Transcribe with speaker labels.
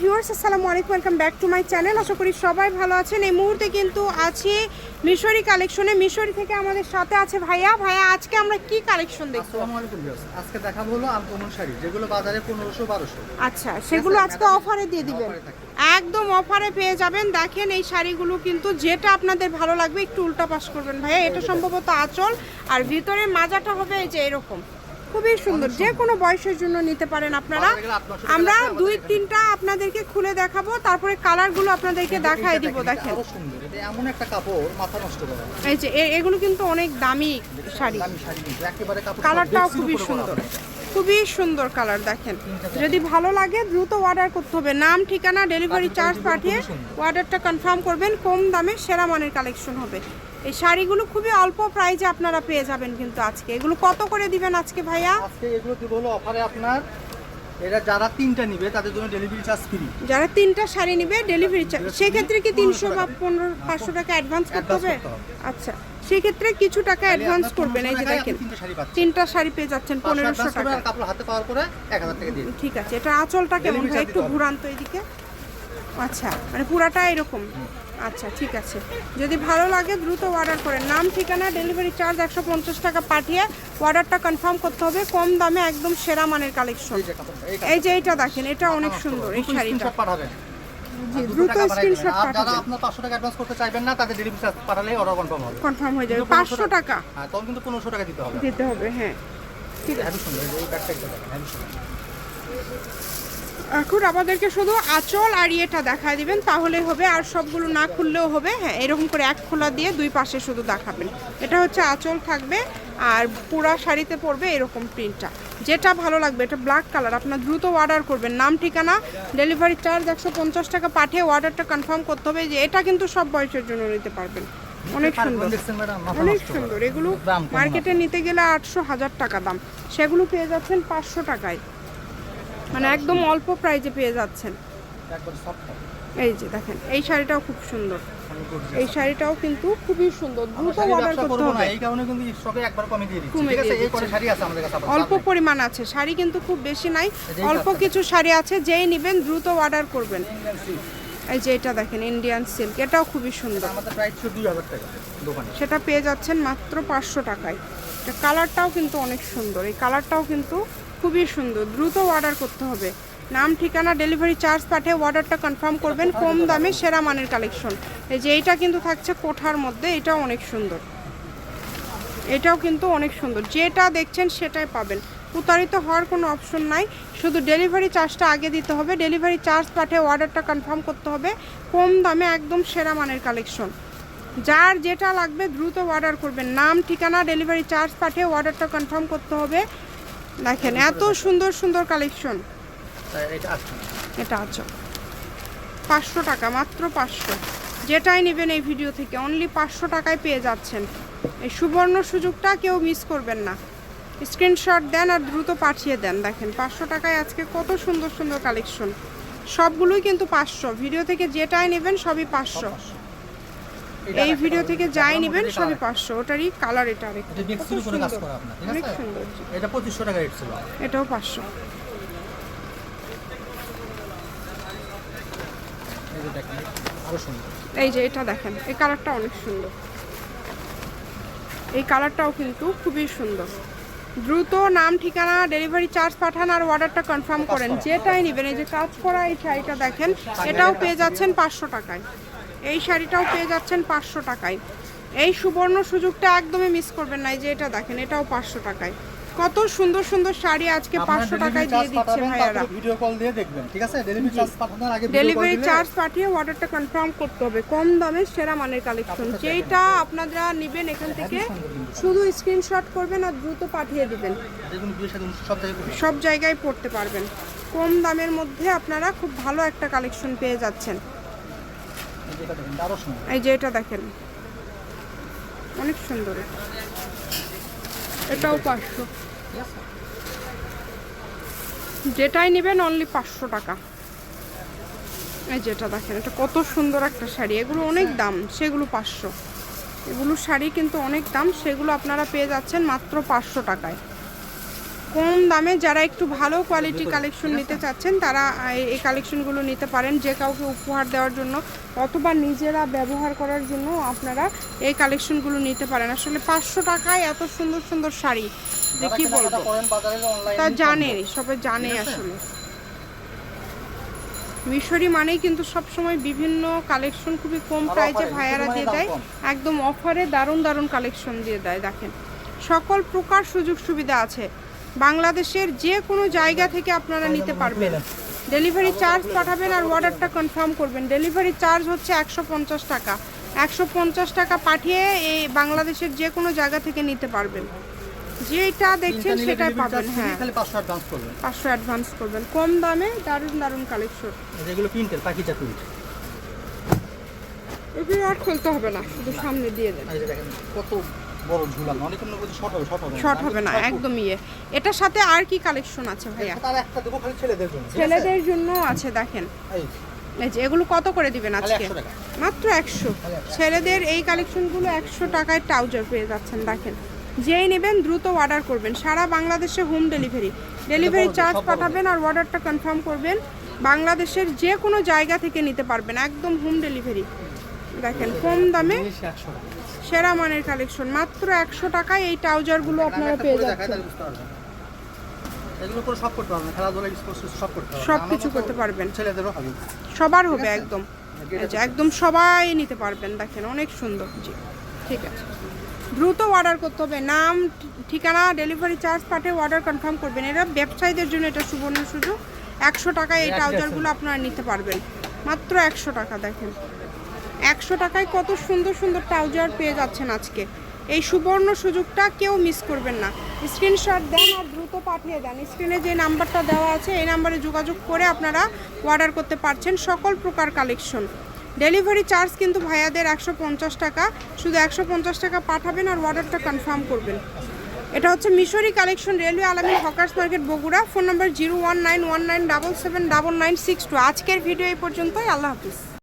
Speaker 1: Viewers আসসালামু আলাইকুম welcome back to my channel আশা করি সবাই ভালো আছেন। এই মুহূর্তে কিন্তু আছি মিশরি কালেকশনে মিশরি থেকে আমাদের সাথে আছে ভাইয়া। ভাইয়া আজকে আমরা কি কালেকশন দেখব?
Speaker 2: আসসালামু আলাইকুম ভিউয়ার্স আজকে দেখাবো হলো আনকমন শাড়ি যেগুলো বাজারে পনেরোশো বারোশো।
Speaker 1: আচ্ছা সেগুলো আজকে অফারে দিয়ে দিবেন। একদম অফারে পেয়ে যাবেন। দেখেন এই শাড়িগুলো কিন্তু যেটা আপনাদের ভালো লাগবে একটু উল্টা পাশ করবেন। ভাইয়া এটা সম্ভবত আঁচল। আর ভিতরে মাজাটা হবে এই যে এরকম। খুবই সুন্দর। যে কোনো বয়সের জন্য নিতে পারেন আপনারা। আমরা দুই তিনটা আপনাদেরকে খুলে দেখাবো তারপরে কালারগুলো আপনাদেরকে দেখাই দিব দেখেন।
Speaker 2: এমন একটা কাপড় মাথা নষ্ট করে।
Speaker 1: এই যে এগুলো কিন্তু অনেক দামি শাড়ি। কালারটাও খুবই সুন্দর। খুবই সুন্দর কালার দেখেন। যদি ভালো লাগে দ্রুত অর্ডার করতে হবে। নাম ঠিকানা ডেলিভারি চার্জ পাঠিয়ে অর্ডারটা কনফার্ম করবেন। কম দামে সেরা মানের কালেকশন হবে। এই শাড়িগুলো খুবই অল্প প্রাইজে আপনারা পেয়ে যাবেন কিন্তু আজকে। এগুলো কত করে দিবেন আজকে ভাইয়া?
Speaker 2: আজকে এগুলো দিব হলো অফারে আপনার এটা যারা তিনটা নিবে তাদের জন্য ডেলিভারি চার্জ ফ্রি
Speaker 1: যারা তিনটা শাড়ি নিবে ডেলিভারি চার্জ সেক্ষেত্রে কি তিনশো বা পনেরো পাঁচশো টাকা অ্যাডভান্স করতে হবে। আচ্ছা সেক্ষেত্রে কিছু টাকা অ্যাডভান্স করবেন এই যে দেখেন।
Speaker 2: তিনটা শাড়ি
Speaker 1: পেয়ে যাচ্ছেন
Speaker 2: পাঁচশো
Speaker 1: পনেরোশো
Speaker 2: advance করবে
Speaker 1: টাকা
Speaker 2: আর কাপড় হাতে পাওয়ার পরে এক হাজার টাকা দিন।
Speaker 1: ঠিক আছে এটা আঁচলটা কেমন
Speaker 2: charge
Speaker 1: একটু ঘুরান তো এদিকে। আচ্ছা মানে পুরাটা এরকম। আচ্ছা ঠিক আছে। যদি ভালো লাগে দ্রুত অর্ডার করেন। নাম ঠিকানা ডেলিভারি চার্জ একশো পঞ্চাশ টাকা পাঠিয়ে অর্ডারটা কনফার্ম করতে হবে। কম দামে একদম সেরা মানের কালেকশন
Speaker 2: এই যে
Speaker 1: এইটা। দেখেন এটা অনেক সুন্দর এই শাড়িটা। দ্রুত
Speaker 2: টাকা।
Speaker 1: স্ক্রিনশট
Speaker 2: যারা আপনার অ্যাডভান্স করতে চাইবেন না তাদের ডেলিভারি চার্জ অর্ডার কনফার্ম হবে।
Speaker 1: কনফার্ম হয়ে যাবে।
Speaker 2: কিন্তু
Speaker 1: পাঁচশো টাকা।
Speaker 2: হ্যাঁ তখন কিন্তু টাকা দিতে হবে।
Speaker 1: দিতে হবে হ্যাঁ। ঠিক আছে।
Speaker 2: সুন্দর এই যে এই ব্যাগটা একটু দেখেন সুন্দর
Speaker 1: এখন আমাদেরকে শুধু আঁচল আর ইয়েটা দেখায় দিবেন তাহলে হবে। আর সবগুলো না খুললেও হবে। হ্যাঁ এরকম করে এক খোলা দিয়ে দুই পাশে শুধু দেখাবেন। এটা হচ্ছে আঁচল থাকবে আর পুরা শাড়িতে পড়বে এরকম প্রিন্টটা যেটা ভালো লাগবে এটা ব্ল্যাক কালার আপনার দ্রুত অর্ডার করবেন। নাম ঠিকানা ডেলিভারি চার্জ একশো পঞ্চাশ টাকা পাঠিয়ে অর্ডারটা কনফার্ম করতে হবে যে এটা কিন্তু সব বয়সের জন্য নিতে পারবেন। অনেক সুন্দর। অনেক সুন্দর। এগুলো মার্কেটে নিতে গেলে আটশো হাজার টাকা দাম। সেগুলো পেয়ে যাচ্ছেন পাঁচশো টাকায়। মানে একদম অল্প প্রাইজে পেয়ে যাচ্ছেন। এই যে দেখেন এই শাড়িটাও খুব সুন্দর। এই শাড়িটাও কিন্তু খুবই সুন্দর দ্রুত অর্ডার করতে হবে।
Speaker 2: এই কারণে কিন্তু স্টকে একবার কমে দিয়ে দিচ্ছি ঠিক আছে? এই শাড়ি আছে আমাদের কাছে
Speaker 1: অল্প পরিমাণ আছে শাড়ি কিন্তু খুব বেশি নাই অল্প কিছু শাড়ি আছে যেই নেবেন দ্রুত অর্ডার করবেন। এই যে এটা দেখেন ইন্ডিয়ান সিল্ক এটাও খুবই সুন্দর।
Speaker 2: আমাদের প্রাইস ছিল দুই হাজার টাকা দোকানে।
Speaker 1: সেটা পেয়ে যাচ্ছেন মাত্র পাঁচশো টাকায়। এটা কালারটাও কিন্তু অনেক সুন্দর এই কালারটাও কিন্তু খুবই সুন্দর, দ্রুত অর্ডার করতে হবে। নাম, ঠিকানা ডেলিভারি চার্জ পাঠিয়ে অর্ডারটা কনফার্ম করবেন, কম দামে সেরা মানের কালেকশন এই যে এইটা কিন্তু থাকছে কোঠার মধ্যে, এটাও অনেক সুন্দর। এটাও কিন্তু অনেক সুন্দর। যেটা দেখছেন সেটাই পাবেন। প্রতারিত হওয়ার কোনো অপশন নাই। শুধু ডেলিভারি চার্জটা আগে দিতে হবে। ডেলিভারি চার্জ পাঠিয়ে অর্ডারটা কনফার্ম করতে হবে। কম দামে একদম সেরা মানের কালেকশন যার যেটা লাগবে দ্রুত অর্ডার করবেন। নাম, ঠিকানা ডেলিভারি চার্জ পাঠিয়ে অর্ডারটা কনফার্ম করতে হবে। দেখেন এত সুন্দর সুন্দর কালেকশন
Speaker 2: এটা
Speaker 1: আছে পাঁচশো টাকা মাত্র পাঁচশো। যেটাই নেবেন এই ভিডিও থেকে অনলি পাঁচশো টাকায় পেয়ে যাচ্ছেন। এই সুবর্ণ সুযোগটা কেউ মিস করবেন না। স্ক্রিনশট দেন আর দ্রুত পাঠিয়ে দেন। দেখেন পাঁচশো টাকায় আজকে কত সুন্দর সুন্দর কালেকশন সবগুলোই কিন্তু পাঁচশো। ভিডিও থেকে যেটাই নেবেন সবই পাঁচশো। এই ভিডিও থেকে যাই নেবেন সবই পাঁচশো। ওটারই কালার এটা আরেকটা।
Speaker 2: এটা বেক্সির উপরে কাজ করা আপনার ঠিক
Speaker 1: অনেক সুন্দর।
Speaker 2: এটা পঁচিশশো টাকা রেট ছিল।
Speaker 1: এটাও পাঁচশো।
Speaker 2: এই যে
Speaker 1: এটা দেখেন এই কালারটা অনেক সুন্দর। এই কালারটাও কিন্তু খুবই সুন্দর। দ্রুত নাম ঠিকানা ডেলিভারি চার্জ পাঠান আর অর্ডারটা কনফার্ম করেন। যেটাই নেবেন এই যে কাজ করা এই শাড়িটা দেখেন এটাও পেয়ে যাচ্ছেন পাঁচশো টাকায়। এই শাড়িটাও পেয়ে যাচ্ছেন পাঁচশো টাকায়। এই সুবর্ণ সুযোগটা একদমই মিস করবেন না এই যে এটা দেখেন এটাও পাঁচশো টাকায়। কত সুন্দর সুন্দর শাড়ি আজকে পাঁচশো টাকায় দিয়ে দিচ্ছে ভাইয়ারা।
Speaker 2: ভিডিও কল দিয়ে দেখবেন ঠিক আছে? ডেলিভারি চার্জ পাঠানোর আগে
Speaker 1: ডেলিভারি চার্জ পাঠিয়ে অর্ডারটা কনফার্ম করতে হবে কম দামে সেরা মানের কালেকশন যেটা আপনারা নেবেন এখান থেকে শুধু স্ক্রিনশট করবেন আর দ্রুত পাঠিয়ে দিবেন।
Speaker 2: সব জায়গায়
Speaker 1: পড়তে পারবেন। কম দামের মধ্যে আপনারা খুব ভালো একটা কালেকশন পেয়ে যাচ্ছেন
Speaker 2: যেটা দেখেন আরও সুন্দর
Speaker 1: এই যে এটা দেখেন। অনেক সুন্দর। এটাও পাঁচশো। যেটাই নেবেন অনলি পাঁচশো টাকা। এই যেটা দেখেন এটা কত সুন্দর একটা শাড়ি। এগুলো অনেক দাম সেগুলো পাঁচশো। এগুলো শাড়ি কিন্তু অনেক দাম সেগুলো আপনারা পেয়ে যাচ্ছেন মাত্র পাঁচশো টাকায়। কম দামে যারা একটু ভালো কোয়ালিটি কালেকশন নিতে চাচ্ছেন তারা এই- কালেকশনগুলো নিতে পারেন। যে কাউকে উপহার দেওয়ার জন্য অথবা নিজেরা ব্যবহার করার জন্য আপনারা এই কালেকশনগুলো নিতে পারেন। আসলে পাঁচশো টাকায় এত সুন্দর সুন্দর শাড়ি যে কি বলব? তা জানে সবাই জানে আসলে। মিশরি মানেই কিন্তু সবসময় বিভিন্ন কালেকশন খুবই কম প্রাইজে ভাইয়ারা দিয়ে দেয়। একদম অফারে দারুণ দারুণ কালেকশন দিয়ে দেয় দেখেন। সকল প্রকার সুযোগ সুবিধা আছে। বাংলাদেশের যে কোনো জায়গা থেকে আপনারা নিতে পারবেন। ডেলিভারি চার্জ পাঠাবেন আর অর্ডারটা কনফার্ম করবেন। ডেলিভারি চার্জ হচ্ছে একশো পঞ্চাশ টাকা। একশো পঞ্চাশ টাকা পাঠিয়ে এই বাংলাদেশের যে কোনো জায়গা থেকে নিতে পারবেন। যেটা দেখছেন সেটাই পাবেন হ্যাঁ।
Speaker 2: পাঁচশো অ্যাডভান্স করবেন।
Speaker 1: কম দামে দারুণ দারুণ কালেকশন
Speaker 2: যেগুলো প্রিন্টের পাখিটা প্রিন্ট।
Speaker 1: এগুলো আর খুলতে হবে না। শুধু সামনে দিয়ে দেন।
Speaker 2: কত বড় ঝুলানো অনেক অন্য বলছে শর্ট হবে শর্ট হবে
Speaker 1: শর্ট হবে না একদম ইয়ে। এটার সাথে আর কি কালেকশন আছে ভাইয়া?
Speaker 2: তার একটা দেবো খালি ছেলেদের জন্য আছে?
Speaker 1: ছেলেদের জন্য আছে দেখেন।
Speaker 2: এই,
Speaker 1: যে। এগুলো কত করে দিবেন আজকে? মাত্র একশো। ছেলেদের এই কালেকশনগুলো একশো টাকায় ট্রাউজার পেয়ে যাচ্ছেন দেখেন। যেই নেবেন দ্রুত অর্ডার করবেন। সারা বাংলাদেশে হোম ডেলিভারি ডেলিভারি চার্জ পাঠাবেন আর অর্ডারটা কনফার্ম করবেন। বাংলাদেশের যে কোনো জায়গা থেকে নিতে পারবেন একদম হোম ডেলিভারি দেখেন কম দামে
Speaker 2: জিনিস 100 টাকা।
Speaker 1: সেরা মানের কালেকশন। মাত্র একশো টাকায় এই ট্রাউজারগুলো আপনারা পেয়ে যাচ্ছেন।
Speaker 2: সব
Speaker 1: কিছু করতে পারবেন।
Speaker 2: হবে।
Speaker 1: সবার হবে একদম। একদম সবাই নিতে পারবেন দেখেন অনেক সুন্দর। জি ঠিক আছে। দ্রুত অর্ডার করতে হবে। নাম ঠিকানা ডেলিভারি চার্জ পাঠিয়ে অর্ডার কনফার্ম করবেন। এরা ব্যবসায়ীদের জন্য এটা সুবর্ণ সুযোগ। একশো টাকায় এই ট্রাউজারগুলো আপনারা নিতে পারবেন। মাত্র একশো টাকা দেখেন। একশো টাকায় কত সুন্দর সুন্দর ট্রাউজার পেয়ে যাচ্ছেন আজকে। এই সুবর্ণ সুযোগটা কেউ মিস করবেন না। স্ক্রিনশট দেন আর দ্রুত পাঠিয়ে দেন। স্ক্রিনে যে নাম্বারটা দেওয়া আছে, এই নাম্বারে যোগাযোগ করে আপনারা অর্ডার করতে পারছেন সকল প্রকার কালেকশন ডেলিভারি চার্জ কিন্তু ভাইয়াদের একশো পঞ্চাশ টাকা, শুধু একশো পঞ্চাশ টাকা পাঠাবেন আর অর্ডারটা কনফার্ম করবেন। এটা হচ্ছে Mishri collection railway Alamin hawkers market Bogura. Phone number zero one nine one nine double seven double nine six two আজকের ভিডিও এই পর্যন্তই, আল্লাহ হাফিজ।